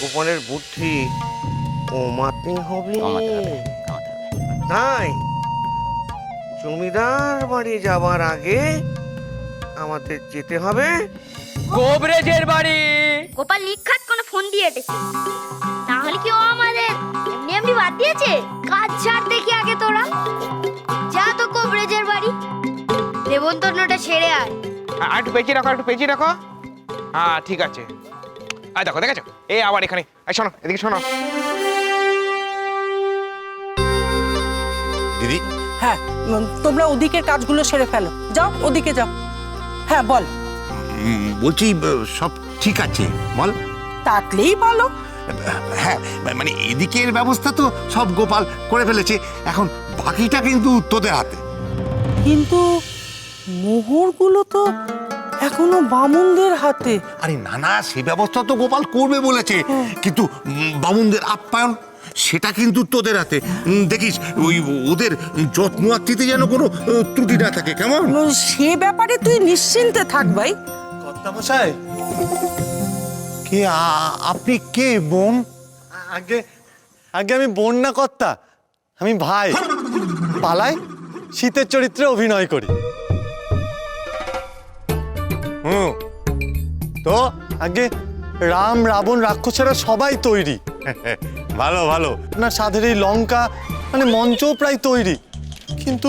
গোপালের বুদ্ধি কমাতে হবে। তাই জমিদার বাড়ি যাবার আগে আমাদের যেতে হবে। গোবরেজের বাড়ি। গোপাল নিখাত কোনো ফোন দিয়ে এটেছে তাহলে কি ও আমাদের? এমনি এমনি বাদ দিয়েছে? কাজ ছাড় দেখি আগে তোরা। নেবন্তন্নটা সেরে আয়। আর একটু পেঁচিয়ে রাখো একটু পেঁচিয়ে রাখো। হ্যাঁ ঠিক আছে। আর দেখো দেখেছ? এই আবার এখানে। এই শোনো এদিকে শোনো। দিদি? হ্যাঁ উম, তোমরা ওদিকের কাজগুলো সেরে ফেলো। যাও ওদিকে যাও। হ্যাঁ বল। উম, বলছি আহ, সব ঠিক আছে বল। তাকলেই বলো। হ্যাঁ মানে এদিকের ব্যবস্থা তো সব গোপাল করে ফেলেছে। এখন বাকিটা কিন্তু তোদের হাতে। কিন্তু মোহরগুলো তো এখনও বামুনদের হাতে। আরে না না সে ব্যবস্থা তো গোপাল করবে বলেছে। কিন্তু বামুনদের আপ্যায়ন সেটা কিন্তু তোদের হাতে। দেখিস ওই ওদের যত্ন আত্মীতে যেন কোনো ত্রুটি না থাকে কেমন? সে ব্যাপারে তুই নিশ্চিন্তে থাক ভাই। কর্তামশাই। কে আপনি কে বোন? আগে আগে আমি বোন না কর্তা আমি ভাই। পালাই শীতের চরিত্রে অভিনয় করি। তো আগে রাম রাবণ রাক্ষসেরা সবাই তৈরি। ভালো ভালো। আপনার সাধের এই লঙ্কা মানে মঞ্চও প্রায় তৈরি। কিন্তু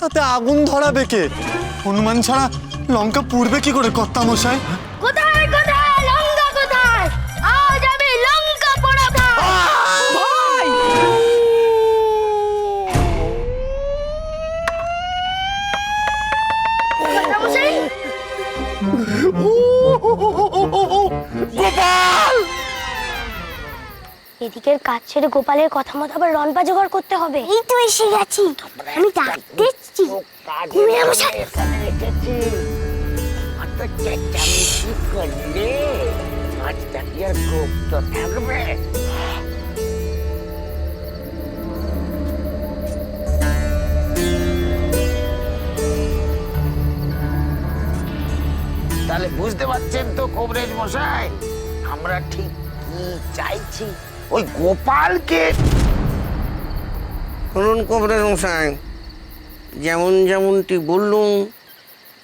তাতে আগুন ধরাবে কে? হনুমান ছাড়া লঙ্কা পুড়বে কি করে কর্তামশাই? কোথায় কোথায়? লঙ্কা কোথায়? আজ আমি লঙ্কা মশাই গোপাল! এদিকের কাজ ছেড়ে গোপালের কথা মতো আবার রনপা জোগাড় করতে হবে। এই তো এসে গেছি। আমি ডাকতে তুমি আমার সাথে এসেছি অত চেঁচামেচি আজ তাকে আর গোপ্ত থাকবে। তাহলে বুঝতে পারছেন তো, কবরেজ মশাই? আমরা ঠিক কি চাইছি? ওই গোপালকে শুনুন কবরের মশাই, যেমন যেমনটি বললুম,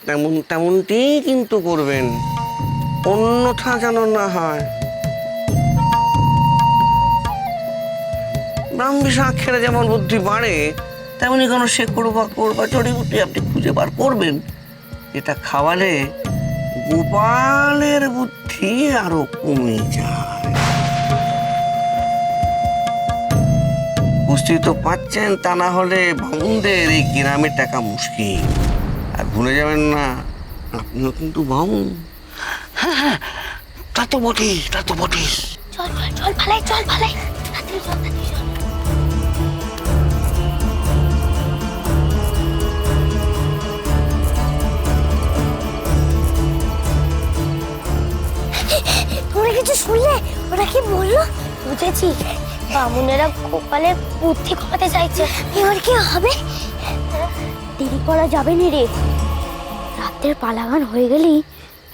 তেমন তেমনটি কিন্তু করবেন। অন্যথা যেন না হয়। ব্রাহ্মী খেলে যেমন বুদ্ধি বাড়ে, তেমনি কোনো শেকড় বা কোড় বা আপনি খুঁজে বার করবেন। এটা খাওয়ালে গোপালের বুদ্ধি আরও কমে যায়। বুঝতেই তো পাচ্ছেন তা না হলে ভামুনদের এই গ্রামে টাকা মুশকিল। আর ভুলে যাবেন না আপনিও কিন্তু ভামুন তা তো বটেই তা তো বটেই। চল চল চল ভালাই চল ভালাই চল। তোমরা কিছু শুনলে? ওরা কি বলল? বুঝেছি। বামুনেরা গোপালের বুদ্ধি কমাতে চাইছে। এবার কি হবে? দেরি করা যাবে না রে। রাতের পালাগান হয়ে গেলেই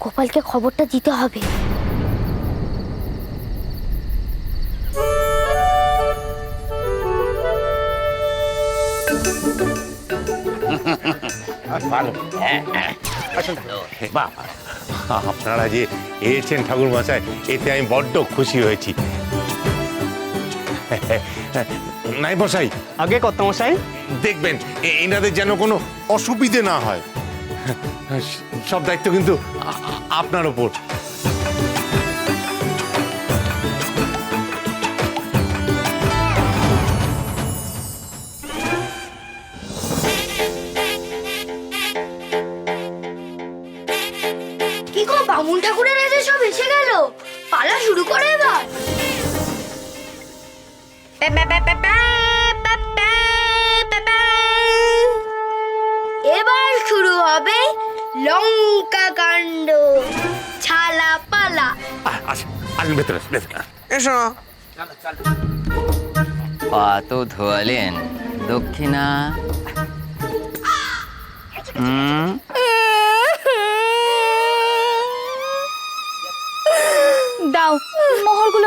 গোপালকে খবরটা দিতে হবে। ভালো। হ্যাঁ হ্যাঁ। বাহ। আপনারা যে এসেছেন ঠাকুর মশাই এতে আমি বড্ড খুশি হয়েছি। নাই মশাই আগে কত মশাই দেখবেন এনাদের যেন কোনো অসুবিধে না হয়। সব দায়িত্ব কিন্তু আপনার ওপর পালা শুরু করে এবার। এবার শুরু হবে লঙ্কা কাণ্ড। ছালা পালা। এসো। পা তো ধোয়ালেন দক্ষিণা।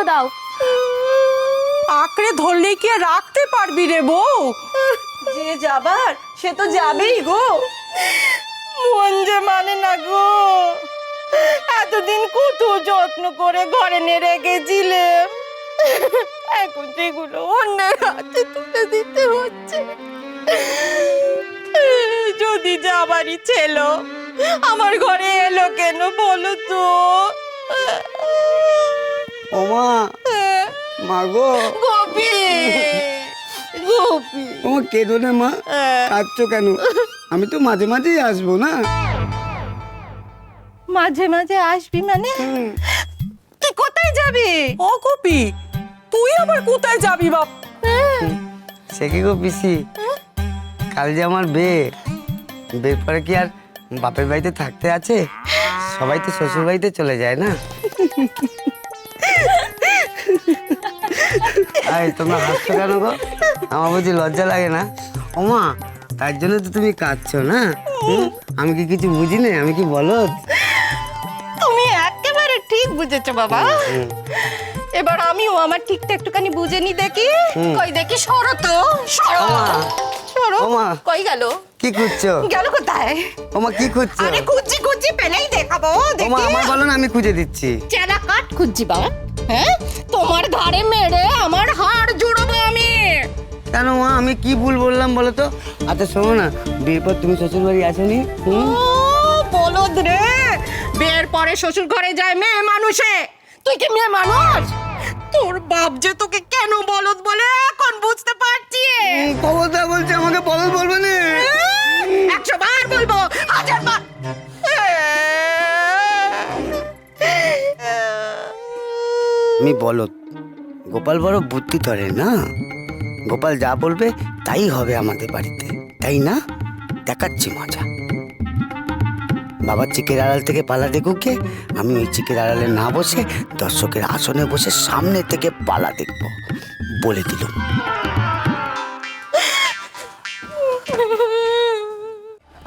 দাও। আঁকড়ে ধরলেই কি আর রাখতে পারবি রে বউ? যে যাবার, সে তো যাবেই গো। মন যে মানে না গো। এতদিন কত যত্ন করে ঘরে নিয়ে রেখেছিলাম। এখন সেগুলো অন্যের হাতে তুলে দিতে হচ্ছে। যদি যাবারই ছিল আমার ঘরে এলো কেন বলো তো? ওমা মা গো। গোপী গোপী। ওমা কেঁদো না মা কাঁদছো কেন? আমি তো মাঝে মাঝেই আসব না। মাঝে মাঝে আসবি মানে? তুই কোথায় যাবি? ও গোপী তুই আবার কোথায় যাবি বাপ? সে কি গো পিসি? কাল যে আমার বে বিয়ের পরে কি আর বাপের বাড়িতে থাকতে আছে? সবাই তো শ্বশুর বাড়িতে চলে যায় না? আয় তোমরা হাসছো কেন গো? আমার বুঝি লজ্জা লাগে না? ওমা তার জন্য তো তুমি কাঁদছো না? আমি কি কিছু বুঝি না আমি কি বলো তুমি একেবারে ঠিক বুঝেছ বাবা। এবার আমিও আমার ঠিকটা একটুখানি বুঝে নি দেখি। কই দেখি সরো তো সরো। সরো। ওমা। কই গেল? কি খুঁজছো? গেল কোথায়? ওমা কি খুঁজছো? আরে খুঁজছি খুঁজছি পেলেই দেখাবো দেখি। ওমা আমার বলো না আমি খুঁজে দিচ্ছি। চেনা কাঠ খুঁজছি বাবা। হ্যাঁ? তোমার ঘাড়ে মেরে কেন মা? আমি কি ভুল বললাম বলো তো? আচ্ছা শোনো না বিয়ের পর তুমি শ্বশুর বাড়ি আসেনি বলদ রে! বিয়ের পরে শ্বশুর ঘরে যায় মেয়ে মানুষে। তুই কি মেয়ে মানুষ? তোর বাপ যে তোকে কেন বলদ বলে এখন বুঝতে পারছি। খবরদার বলছে আমাকে বলল বলবে না। একশো বার বলব। হাজার বার আমি বলো গোপাল বড় বুদ্ধি ধরে না? গোপাল যা বলবে তাই হবে আমাদের বাড়িতে তাই না? দেখাচ্ছি মজা। বাবা চিকের আড়াল থেকে পালা দেখুকে আমি ওই চিকের আড়ালে না বসে দর্শকের আসনে বসে সামনে থেকে পালা দেখব বলে দিল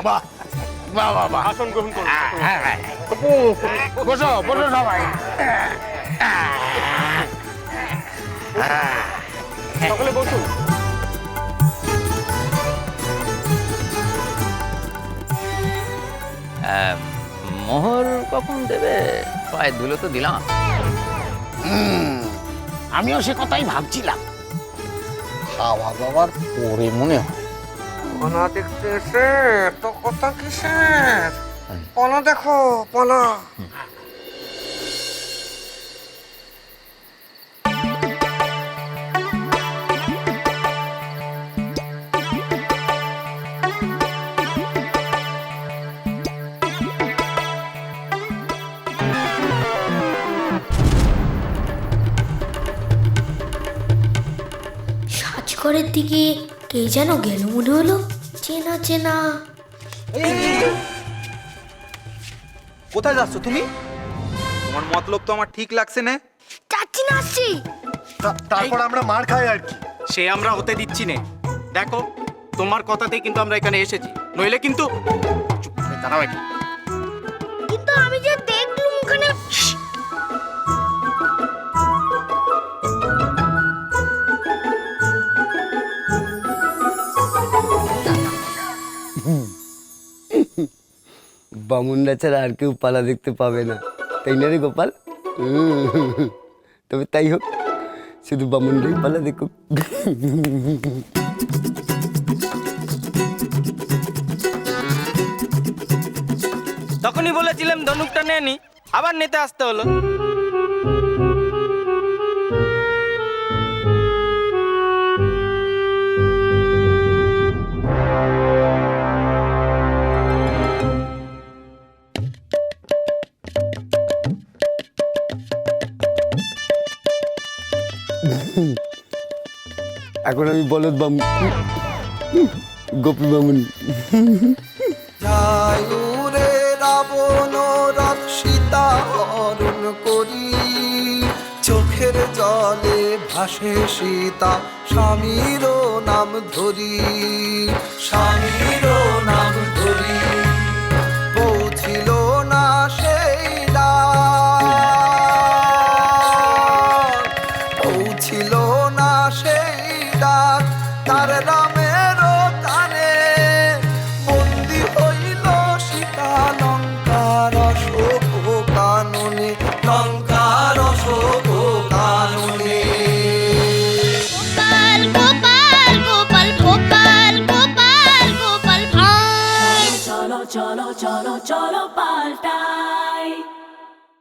বাহ বাহ বাহ বাহ। আসন গ্রহণ করুন। হ্যাঁ হ্যাঁ। বসো বসো সবাই। পায়ে ধুলো তো দিলাম। আমিও সে কথাই ভাবছিলাম। খাওয়া দাওয়ার পরে মনে হয়। পনা দেখতে এসে তো কথা কিসের? পলা দেখো পলা সাজঘরের দিকে কে যেন গেল মনে হলো? চেনা চেনা। কোথায় যাচ্ছ তুমি? তোমার মতলব তো আমার ঠিক লাগছে না। যাচ্ছি না আসছি। তারপর আমরা মার খাই আর কি। সে আমরা হতে দিচ্ছি না। দেখো তোমার কথাতেই কিন্তু আমরা এখানে এসেছি। নইলে কিন্তু চুপ করে দাঁড়াও একটু। কিন্তু আমি যে বামুনরা ছাড়া আর কেউ পালা দেখতে পাবে না। তাই না রে গোপাল। তবে তাই হোক, শুধু বামুনরাই পালা দেখুক। তখনই বলেছিলাম, ধনুকটা নেনি আবার নিতে আসতে হলো। এখন আমি বলদ বাম গোপী বামুন। রে রাবণ রথ সীতা হরণ করি। চোখের জলে ভাসে সীতা স্বামীর নাম ধরি। স্বামীর নাম